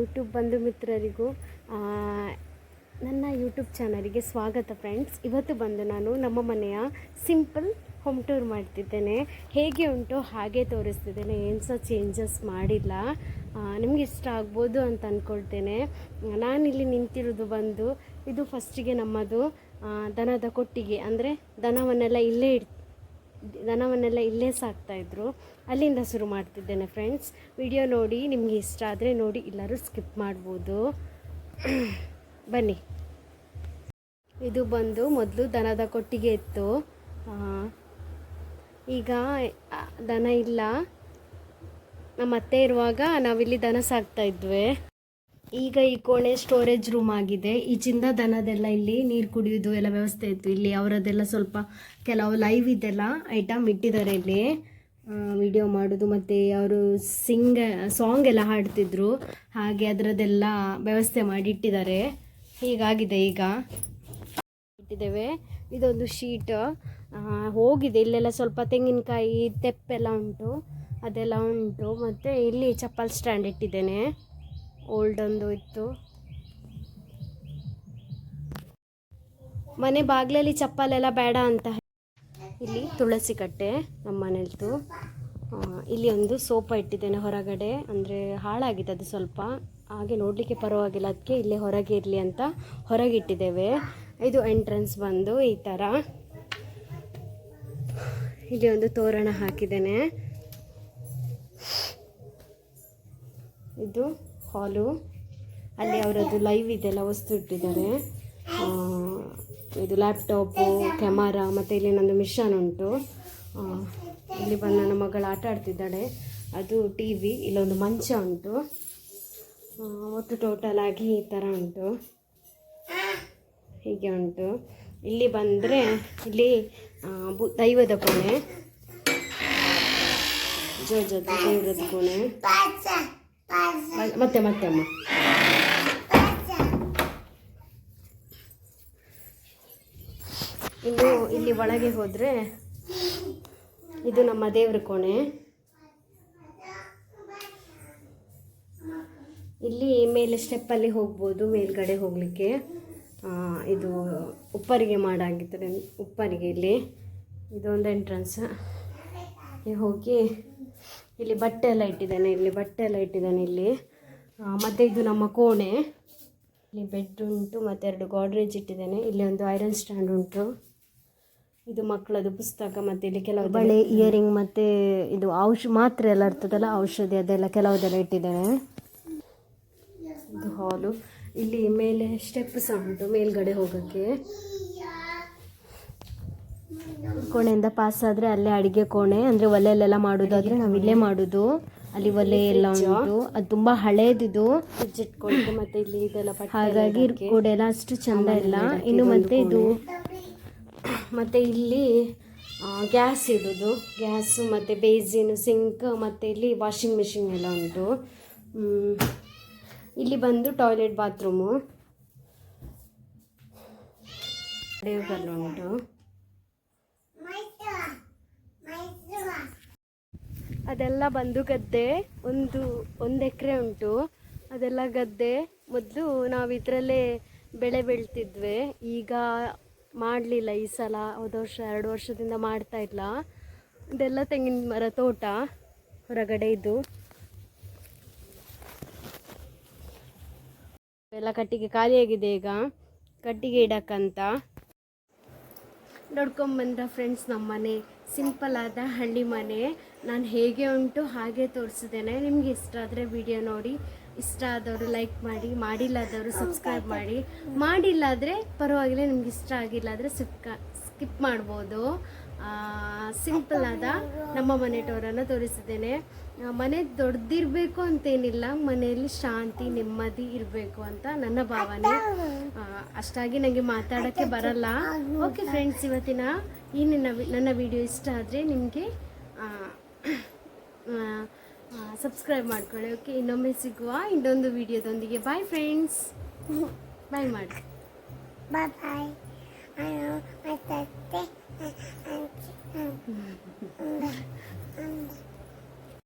YouTube ಬಂಧು ಮಿತ್ರರಿಗೂ ನನ್ನ YouTube ಚಾನಲಿಗೆ ಸ್ವಾಗತ ಫ್ರೆಂಡ್ಸ್ ಇವತ್ತು ಬಂದು ನಾನು ನಮ್ಮ ಮನೆಯ ಸಿಂಪಲ್ ಹೋಮ್ ಟೂರ್ ಮಾಡ್ತಿದ್ದೇನೆ. ಹೇಗೆ ಉಂಟು ಹಾಗೆ ತೋರಿಸ್ತಿದ್ದೇನೆ. ಏನು ಸಹ ಚೇಂಜಸ್ ಮಾಡಿಲ್ಲ. ನಿಮಗೆ ಇಷ್ಟ ಆಗ್ಬೋದು ಅಂತ ಅಂದ್ಕೊಳ್ತೇನೆ ನಾನಿಲ್ಲಿ ನಿಂತಿರೋದು ಬಂದು, ಇದು ಫಸ್ಟಿಗೆ ನಮ್ಮದು ದನದ ಕೊಟ್ಟಿಗೆ, ಅಂದರೆ ದನವನ್ನೆಲ್ಲ ಇಲ್ಲೇ ಇಡ್ ದನವನ್ನೆಲ್ಲ ಇಲ್ಲೇ ಸಾಕ್ತಾಯಿದ್ರು ಅಲ್ಲಿಂದ ಶುರು ಮಾಡ್ತಿದ್ದೇನೆ ಫ್ರೆಂಡ್ಸ್ ವಿಡಿಯೋ ನೋಡಿ, ನಿಮಗೆ ಇಷ್ಟ ಆದರೆ ನೋಡಿ ಎಲ್ಲರೂ ಸ್ಕಿಪ್ ಮಾಡ್ಬೋದು. ಬನ್ನಿ. ಇದು ಬಂದು ಮೊದಲು ದನದ ಕೊಟ್ಟಿಗೆ ಇತ್ತು. ಈಗ ದನ ಇಲ್ಲ. ನಮ್ಮ ಅತ್ತೆ ಇರುವಾಗ ನಾವಿಲ್ಲಿ ದನ ಸಾಕ್ತಾ ಇದ್ವಿ. ಈಗ ಈ ಕೋಣೆ ಸ್ಟೋರೇಜ್ ರೂಮ್ ಆಗಿದೆ. ಈಚಿಂದ ದನದೆಲ್ಲ ಇಲ್ಲಿ ನೀರು ಕುಡಿಯೋದು ಎಲ್ಲ ವ್ಯವಸ್ಥೆ ಇತ್ತು. ಇಲ್ಲಿ ಅವರದೆಲ್ಲ ಸ್ವಲ್ಪ ಕೆಲವು ಲೈವ್ ಇದೆಲ್ಲ ಐಟಮ್ ಇಟ್ಟಿದ್ದಾರೆ ಇಲ್ಲಿ. ವಿಡಿಯೋ ಮಾಡೋದು ಮತ್ತು ಅವರು ಸಿಂಗ ಸಾಂಗ್ ಎಲ್ಲ ಹಾಡ್ತಿದ್ರು. ಹಾಗೆ ಅದರದ್ದೆಲ್ಲ ವ್ಯವಸ್ಥೆ ಮಾಡಿ ಇಟ್ಟಿದ್ದಾರೆ. ಹೀಗಾಗಿದೆ ಈಗ. ಇಟ್ಟಿದ್ದೇವೆ. ಇದೊಂದು ಶೀಟ್ ಹೋಗಿದೆ. ಇಲ್ಲೆಲ್ಲ ಸ್ವಲ್ಪ ತೆಂಗಿನಕಾಯಿ, ತೆಪ್ಪೆಲ್ಲ ಉಂಟು. ಅದೆಲ್ಲ ಉಂಟು. ಮತ್ತು ಇಲ್ಲಿ ಚಪ್ಪಲ್ ಸ್ಟ್ಯಾಂಡ್ ಇಟ್ಟಿದ್ದೇನೆ. ಓಲ್ಡ್ ಒಂದು ಇತ್ತು. ಮನೆ ಬಾಗಿಲಲ್ಲಿ ಚಪ್ಪಲೆಲ್ಲ ಬೇಡ ಅಂತ ಇಲ್ಲಿ ತುಳಸಿ ಕಟ್ಟೆ ನಮ್ಮ ಮನೇಲಿತ್ತು ಇಲ್ಲಿ ಒಂದು ಸೋಫಾ ಇಟ್ಟಿದ್ದೇನೆ ಹೊರಗಡೆ. ಅಂದರೆ ಹಾಳಾಗಿದೆ ಅದು ಸ್ವಲ್ಪ. ಹಾಗೆ ನೋಡಲಿಕ್ಕೆ ಪರವಾಗಿಲ್ಲ. ಅದಕ್ಕೆ ಇಲ್ಲೇ ಹೊರಗೆ ಇರಲಿ ಅಂತ ಹೊರಗೆ ಇಟ್ಟಿದ್ದೇವೆ. ಇದು ಎಂಟ್ರೆನ್ಸ್ ಬಂದು ಈ ಥರ. ಇಲ್ಲಿ ಒಂದು ತೋರಣ ಹಾಕಿದ್ದೇನೆ. ಇದು ಹಾಲು. ಅಲ್ಲಿ ಅವರದ್ದು ಲೈವ್ ಇದೆಲ್ಲ ವಸ್ತು ಇಟ್ಟಿದ್ದಾರೆ. ಇದು ಲ್ಯಾಪ್ಟಾಪು ಕ್ಯಾಮರಾ ಮತ್ತು ಇಲ್ಲಿ ನಂದು ಮಿಷನ್ ಉಂಟು. ಇಲ್ಲಿ ಬಂದು ನನ್ನ ಮಗಳು ಆಟ ಆಡ್ತಿದ್ದಾಳೆ. ಅದು ಟಿ ವಿ ಇಲ್ಲೊಂದು ಮಂಚ ಉಂಟು. ಒಟ್ಟು ಟೋಟಲ್ ಆಗಿ ಈ ಥರ ಉಂಟು. ಹೀಗೆ ಉಂಟು. ಇಲ್ಲಿ ಬಂದರೆ ಇಲ್ಲಿ ಬು- ದೈವದ ಕೋಣೆ. ಜೋಜದ ದೈವದ ಕೋಣೆ. ಮತ್ತೆ ಮತ್ತೆ ಅಮ್ಮ. ಇನ್ನು ಇಲ್ಲಿ ಒಳಗೆ ಹೋದರೆ ಇದು ನಮ್ಮ ದೇವ್ರ ಕೋಣೆ. ಇಲ್ಲಿ ಮೇಲೆ ಸ್ಟೆಪ್ಪಲ್ಲಿ ಹೋಗ್ಬೋದು ಮೇಲ್ಗಡೆ ಹೋಗಲಿಕ್ಕೆ. ಇದು ಉಪ್ಪರಿಗೆ ಮಾಡಾಗಿದ್ದಾರೆ ಉಪ್ಪರಿಗೆ ಇಲ್ಲಿ. ಇದೊಂದು ಎಂಟ್ರೆನ್ಸ್ ಹೋಗಿ ಇಲ್ಲಿ ಬಟ್ಟೆ ಎಲ್ಲ ಇಟ್ಟಿದ್ದಾನೆ ಇಲ್ಲಿ ಬಟ್ಟೆ ಎಲ್ಲ ಇಟ್ಟಿದ್ದಾನೆ ಇಲ್ಲಿ. ಮತ್ತು ಇದು ನಮ್ಮ ಕೋಣೆ. ಇಲ್ಲಿ ಬೆಡ್ ಉಂಟು ಮತ್ತು ಎರಡು ಗಾಡ್ರೇಜ್ ಇಟ್ಟಿದ್ದೇನೆ. ಇಲ್ಲಿ ಒಂದು ಐರನ್ ಸ್ಟ್ಯಾಂಡ್ ಉಂಟು. ಇದು ಮಕ್ಕಳದು ಪುಸ್ತಕ ಮತ್ತು ಇಲ್ಲಿ ಕೆಲವು ಬಳೆ ಇಯರಿಂಗ್ ಮತ್ತು ಇದು ಔಷ ಮಾತ್ರೆ ಎಲ್ಲ ಇರ್ತದಲ್ಲ ಔಷಧಿ ಅದೆಲ್ಲ ಕೆಲವುದೆಲ್ಲ ಇಟ್ಟಿದ್ದೇನೆ. ಇದು ಹಾಲು. ಇಲ್ಲಿ ಮೇಲೆ ಸ್ಟೆಪ್ ಸಹ ಉಂಟು ಮೇಲ್ಗಡೆ ಹೋಗೋಕ್ಕೆ. ಕೋಣೆಯಿಂದ ಪಾಸ್ ಆದ್ರೆ ಅಲ್ಲೇ ಅಡಿಗೆ ಕೋಣೆ ಅಂದರೆ ಒಲೆಯಲ್ಲೆಲ್ಲ ಮಾಡೋದಾದ್ರೆ ನಾವು ಇಲ್ಲೇ ಮಾಡೋದು. ಅಲ್ಲಿ ಒಲೆ ಎಲ್ಲ ಉಂಟು. ಅದು ತುಂಬಾ ಹಳೇದಿದು. ಮತ್ತೆ ಇಲ್ಲಿ ಇದೆಲ್ಲ ಹಾಗಾಗಿ ಕೋಡೆ ಎಲ್ಲ ಅಷ್ಟು ಚಂದ ಇಲ್ಲ. ಇನ್ನು ಮತ್ತೆ ಇದು ಮತ್ತೆ ಇಲ್ಲಿ ಗ್ಯಾಸ್ ಇಡೋದು. ಗ್ಯಾಸು ಮತ್ತು ಬೇಸಿನ್ ಸಿಂಕ್ ಮತ್ತು ಇಲ್ಲಿ ವಾಷಿಂಗ್ ಮಿಷಿನ್ ಎಲ್ಲ ಉಂಟು. ಇಲ್ಲಿ ಬಂದು ಟಾಯ್ಲೆಟ್ ಬಾತ್ರೂಮು ಉಂಟು. ಅದೆಲ್ಲ ಬಂದು ಗದ್ದೆ, ಒಂದು ಒಂದು ಎಕರೆ ಉಂಟು. ಅದೆಲ್ಲ ಗದ್ದೆ, ಮೊದಲು ನಾವು ಇದರಲ್ಲೇ ಬೆಳೆ ಬೆಳ್ತಿದ್ವಿ. ಈಗ ಮಾಡಲಿಲ್ಲ ಈ ಸಲ, ಹೋದ ವರ್ಷ, ಎರಡು ವರ್ಷದಿಂದ ಮಾಡ್ತಾ ಇಲ್ಲ ಇದೆಲ್ಲ ತೆಂಗಿನ ಮರ ತೋಟ, ಹೊರಗಡೆ ಇದು. ಎಲ್ಲ ಕಟ್ಟಿಗೆ ಖಾಲಿಯಾಗಿದೆ ಈಗ. ಕಟ್ಟಿಗೆ ಇಡಕ್ಕಂತ. ನೋಡ್ಕೊಂಬಂದ್ರ ಫ್ರೆಂಡ್ಸ್ ನಮ್ಮ ಮನೆ ಸಿಂಪಲ್ ಆದ ಹಳ್ಳಿ ಮನೆ. ನಾನು ಹೇಗೆ ಉಂಟು ಹಾಗೆ ತೋರಿಸಿದ್ದೇನೆ. ನಿಮಗೆ ಇಷ್ಟ ಆದರೆ ವಿಡಿಯೋ ನೋಡಿ. ಇಷ್ಟ ಆದವರು ಲೈಕ್ ಮಾಡಿ ಮಾಡಿಲ್ಲದವರು ಸಬ್ಸ್ಕ್ರೈಬ್ ಮಾಡಿ. ಮಾಡಿಲ್ಲ ಆದರೆ ಪರವಾಗಿಲ್ಲ ನಿಮ್ಗೆ ಇಷ್ಟ ಆಗಿಲ್ಲ ಆದರೆ ಸ್ಕಿಪ್ ಸ್ಕಿಪ್ ಮಾಡ್ಬೋದು. ಸಿಂಪಲ್ ಆದ ನಮ್ಮ ಮನೆ ಟೋರನ್ನು ತೋರಿಸಿದ್ದೇನೆ ಮನೆ ದೊಡ್ಡದಿರಬೇಕು ಅಂತೇನಿಲ್ಲ, ಮನೆಯಲ್ಲಿ ಶಾಂತಿ, ನೆಮ್ಮದಿ ಇರಬೇಕು ಅಂತ ನನ್ನ ಭಾವನೆ. ಅಷ್ಟಾಗಿ ನನಗೆ ಮಾತಾಡೋಕ್ಕೆ ಬರಲ್ಲ. ಓಕೆ ಫ್ರೆಂಡ್ಸ್ ಇವತ್ತಿನ ಈ ನನ್ನ ನನ್ನ ವಿಡಿಯೋ ಇಷ್ಟ ಆದರೆ ನಿಮಗೆ ಸಬ್ಸ್ಕ್ರೈಬ್ ಮಾಡ್ಕೊಳ್ಳಿ ಓಕೆ ಇನ್ನೊಮ್ಮೆ ಸಿಗುವ ಇನ್ನೊಂದು ವಿಡಿಯೋದೊಂದಿಗೆ ಬಾಯ್ ಫ್ರೆಂಡ್ಸ್ ಬಾಯ್ ಮಾಡಿ. ಬಾಯ್ bye. know what to say. And, and, and, and, and, and, and,